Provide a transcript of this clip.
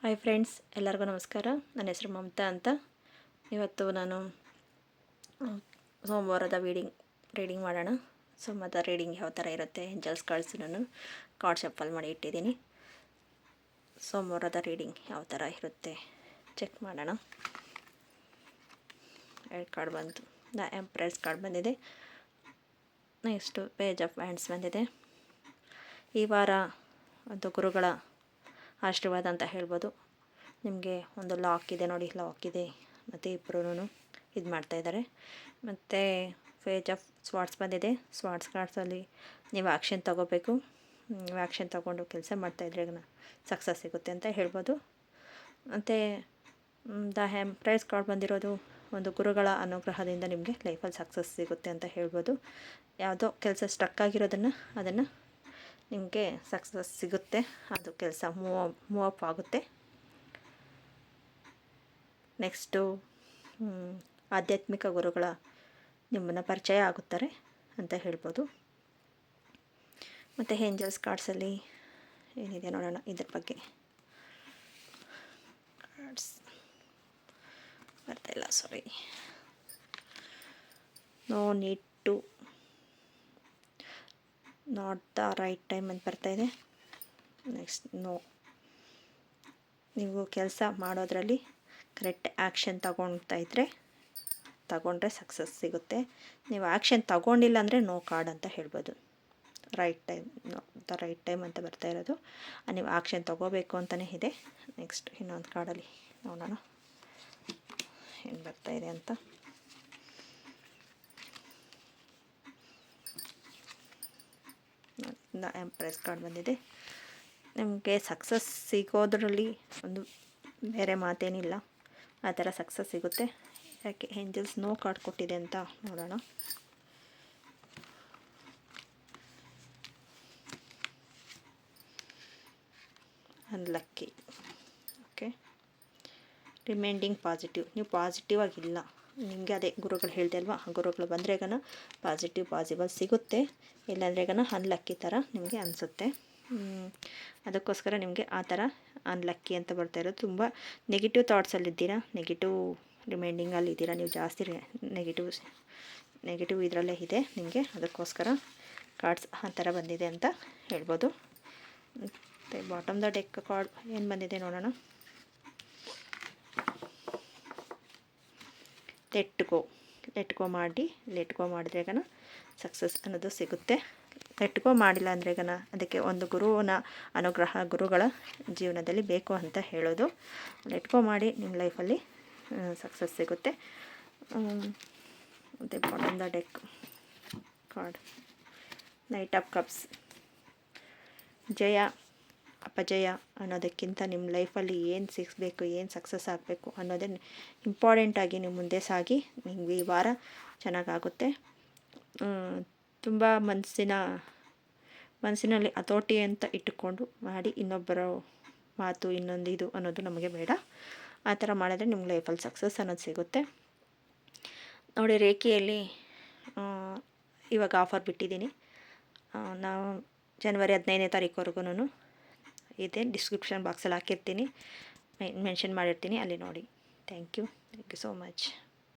Hi friends, ಎಲ್ಲರಿಗೂ ನಮಸ್ಕಾರ. ನನ್ನ ಹೆಸರು ಮಮತಾ ಅಂತ. ಇವತ್ತು ನಾನು ಸೋಮವಾರದ ರೀಡಿಂಗ್ ರೀಡಿಂಗ್ ಮಾಡೋಣ. ಸೋಮವಾರದ ರೀಡಿಂಗ್ ಯಾವ ಥರ ಇರುತ್ತೆ ಎಂಜಲ್ಸ್ ಕಳಿಸಿ ನಾನು ಕಾರ್ಡ್ ಶಫಲ್ ಮಾಡಿ ಇಟ್ಟಿದ್ದೀನಿ. ಸೋಮವಾರದ ರೀಡಿಂಗ್ ಯಾವ ಥರ ಇರುತ್ತೆ ಚೆಕ್ ಮಾಡೋಣ. ಎರಡು ಕಾರ್ಡ್ ಬಂತು. ದ ಎಂಪ್ರೆಸ್ ಕಾರ್ಡ್ ಬಂದಿದೆ. ನೆಕ್ಸ್ಟು ಪೇಜ್ ಆಫ್ ಹ್ಯಾಂಡ್ಸ್ ಬಂದಿದೆ. ಈ ವಾರ ಒಂದು ಗುರುಗಳ ಆಶೀರ್ವಾದ ಅಂತ ಹೇಳ್ಬೋದು. ನಿಮಗೆ ಒಂದು ಲಾಕ್ ಇದೆ ನೋಡಿ ಲಾಕ್ ಇದೆ. ಮತ್ತು ಇಬ್ಬರೂ ಇದು ಮಾಡ್ತಾಯಿದ್ದಾರೆ ಮತ್ತು ಫೇಜ್ ಆಫ್ ಸ್ವಾಟ್ಸ್ ಬಂದಿದೆ. ಸ್ವಾಟ್ಸ್ ಕಾರ್ಡ್ಸಲ್ಲಿ ನೀವು ಆ್ಯಕ್ಷನ್ ತೊಗೋಬೇಕು. ಆ್ಯಕ್ಷನ್ ತೊಗೊಂಡು ಕೆಲಸ ಮಾಡ್ತಾಯಿದ್ರೆ ಸಕ್ಸಸ್ ಸಿಗುತ್ತೆ ಅಂತ ಹೇಳ್ಬೋದು. ಮತ್ತು ದ ಹ್ಯಾಮ್ ಪ್ರೈಸ್ ಕಾರ್ಡ್ ಬಂದಿರೋದು ಒಂದು ಗುರುಗಳ ಅನುಗ್ರಹದಿಂದ ನಿಮಗೆ ಲೈಫಲ್ಲಿ ಸಕ್ಸಸ್ ಸಿಗುತ್ತೆ ಅಂತ ಹೇಳ್ಬೋದು. ಯಾವುದೋ ಕೆಲಸ ಸ್ಟಕ್ ಆಗಿರೋದನ್ನು ಅದನ್ನು ನಿಮಗೆ ಸಕ್ಸಸ್ ಸಿಗುತ್ತೆ. ಅದು ಕೆಲಸ ಮೂವ್ ಮೂವ್ ಅಪ್ ಆಗುತ್ತೆ. ನೆಕ್ಸ್ಟು ಆಧ್ಯಾತ್ಮಿಕ ಗುರುಗಳ ನಿಮ್ಮನ್ನು ಪರಿಚಯ ಆಗುತ್ತಾರೆ ಅಂತ ಹೇಳ್ಬೋದು. ಮತ್ತು ಏಂಜಲ್ಸ್ ಕಾರ್ಡ್ಸಲ್ಲಿ ಏನಿದೆ ನೋಡೋಣ ಇದ್ರ ಬಗ್ಗೆ. ಕಾರ್ಡ್ಸ್ ಬರ್ತಾಯಿಲ್ಲ sorry no need to not the right time ಅಂತ ಬರ್ತಾ ಇದೆ. ನೆಕ್ಸ್ಟ್ ನೋ ನೀವು ಕೆಲಸ ಮಾಡೋದ್ರಲ್ಲಿ ಕರೆಕ್ಟ್ ಆ್ಯಕ್ಷನ್ ತಗೊಳ್ತಾ ಇದ್ದರೆ ತಗೊಂಡ್ರೆ ಸಕ್ಸಸ್ ಸಿಗುತ್ತೆ. ನೀವು ಆ್ಯಕ್ಷನ್ ತಗೊಂಡಿಲ್ಲ ಅಂದರೆ ನೋ ಕಾರ್ಡ್ ಅಂತ ಹೇಳ್ಬೋದು. Right time the right time ಅಂತ ಬರ್ತಾ ಇರೋದು. ನೀವು ಆ್ಯಕ್ಷನ್ ತಗೋಬೇಕು ಅಂತಲೇ ಇದೆ. ನೆಕ್ಸ್ಟ್ ಇನ್ನೊಂದು ಕಾರ್ಡಲ್ಲಿ ನೋಡೋಣ. ಏನು ಬರ್ತಾಯಿದೆ ಅಂತ. ಎಂಪ್ರೆಸ್ ಕಾರ್ಡ್ ಬಂದಿದೆ. ನಿಮಗೆ ಸಕ್ಸಸ್ ಸಿಗೋದ್ರಲ್ಲಿ ಒಂದು ಬೇರೆ ಮಾತೇನಿಲ್ಲ. ಆ ಥರ ಸಕ್ಸಸ್ ಸಿಗುತ್ತೆ. ಯಾಕೆ, ಏಂಜಲ್ಸ್ ನೋ ಕಾರ್ಡ್ ಕೊಟ್ಟಿದೆ ಅಂತ ನೋಡೋಣ. ಅನ್ಲಕ್ಕಿ. ಓಕೆ. Reminding positive. ನೀವು ಪಾಸಿಟಿವ್ ಆಗಿಲ್ಲ. ನಿಮಗೆ ಅದೇ ಗುರುಗಳು ಹೇಳಿದೆ ಅಲ್ವಾ? ಗುರುಗಳು ಬಂದ್ರೆಗನ ಪಾಸಿಟಿವ್ ಪಾಸಿಬಲ್ ಸಿಗುತ್ತೆ. ಇಲ್ಲಾಂದ್ರೆಗನ ಅನ್ಲಕ್ಕಿ ಥರ ನಿಮಗೆ ಅನಿಸುತ್ತೆ. ಅದಕ್ಕೋಸ್ಕರ ನಿಮಗೆ ಆ ಥರ ಅನ್ಲಕ್ಕಿ ಅಂತ ಬರ್ತಾ ಇರೋದು. ತುಂಬ ನೆಗೆಟಿವ್ ಥಾಟ್ಸಲ್ಲಿದ್ದೀರಾ ನೆಗೆಟಿವ್ ರಿಮೈಂಡಿಂಗಲ್ಲಿ ಇದ್ದೀರಾ? ನೀವು ಜಾಸ್ತಿ ನೆಗೆಟಿವ್ ನೆಗೆಟಿವ್ ಇದರಲ್ಲೇ ಇದೆ ನಿಮಗೆ. ಅದಕ್ಕೋಸ್ಕರ ಕಾರ್ಡ್ಸ್ ಆ ಥರ ಬಂದಿದೆ ಅಂತ ಹೇಳ್ಬೋದು. ಮತ್ತು ದ ಡೆಕ್ ಕಾರ್ಡ್ ಏನು ಬಂದಿದೆ ನೋಡೋಣ. ಲೆಟ್ ಗೋ ಲೆಟ್ ಗೋ ಮಾಡಿ ಲೆಟ್ ಗೋ ಮಾಡಿದ್ರೆಗನ ಸಕ್ಸಸ್ ಅನ್ನೋದು ಸಿಗುತ್ತೆ. ಲೆಟ್ ಗೋ ಮಾಡಿಲ್ಲ ಅಂದ್ರೆಗನ ಅದಕ್ಕೆ ಒಂದು ಗುರುವಿನ ಅನುಗ್ರಹ, ಗುರುಗಳ ಜೀವನದಲ್ಲಿ ಬೇಕು ಅಂತ ಹೇಳೋದು. ಲೆಟ್ ಗೋ ಮಾಡಿ ನಿಮ್ಮ ಲೈಫಲ್ಲಿ ಸಕ್ಸಸ್ ಸಿಗುತ್ತೆ. ಮತ್ತು bottom the deck card knight of cups ಜಯ. ಅಪಜಯ ಅನ್ನೋದಕ್ಕಿಂತ ನಿಮ್ಮ ಲೈಫಲ್ಲಿ ಏನು ಸಿಗಬೇಕು ಏನು ಸಕ್ಸಸ್ ಆಗಬೇಕು ಅನ್ನೋದೇ ಇಂಪಾರ್ಟೆಂಟಾಗಿ ನೀವು ಮುಂದೆ ಸಾಗಿ ನಿಮ್ಗೆ ಈ ವಾರ ಚೆನ್ನಾಗಾಗುತ್ತೆ. ತುಂಬ ಮನಸ್ಸಿನ ಮನಸ್ಸಿನಲ್ಲಿ ಹತೋಟಿ ಅಂತ ಇಟ್ಟುಕೊಂಡು ಮಾಡಿ ಇನ್ನೊಬ್ಬರ ಮಾತು, ಇನ್ನೊಂದು ಇದು ಅನ್ನೋದು ನಮಗೆ ಬೇಡ. ಆ ಥರ ಮಾಡಿದ್ರೆ ನಿಮ್ಮ ಲೈಫಲ್ಲಿ ಸಕ್ಸಸ್ ಅನ್ನೋದು ಸಿಗುತ್ತೆ. ನೋಡಿ, ರೇಖೆಯಲ್ಲಿ ಇವಾಗ ಆಫರ್ ಬಿಟ್ಟಿದ್ದೀನಿ. ನಾವು ಜನವರಿ ಹದಿನೈದನೇ ತಾರೀಕುವರೆಗೂ ಇದೆ ಡಿಸ್ಕ್ರಿಪ್ಷನ್ ಬಾಕ್ಸಲ್ಲಿ ಹಾಕಿರ್ತೀನಿ. ಮೆನ್ಷನ್ ಮಾಡಿರ್ತೀನಿ ಅಲ್ಲಿ ನೋಡಿ. Thank you thank you so much